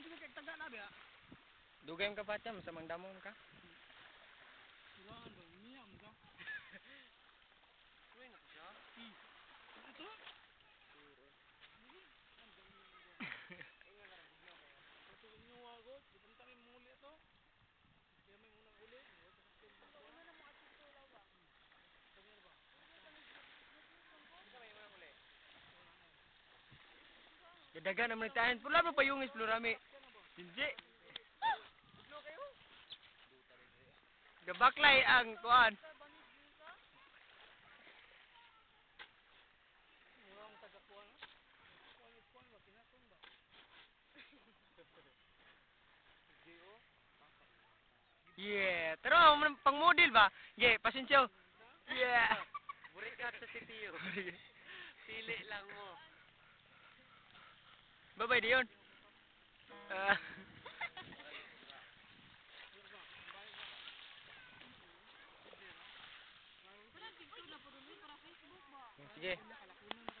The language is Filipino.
tu dekat tengah nak dia. Dugaan ke macam sama damung kah? Dadaga naman tahan. Pula mo pa yung isplorami. Hindi. Gabaklay ang? Geo. Yeah. Pero pang model ba? Yeah, pasensyo. Yeah. Burikat sa CPU. Pili lang mo. Bye bye Dion. Uh. Okay.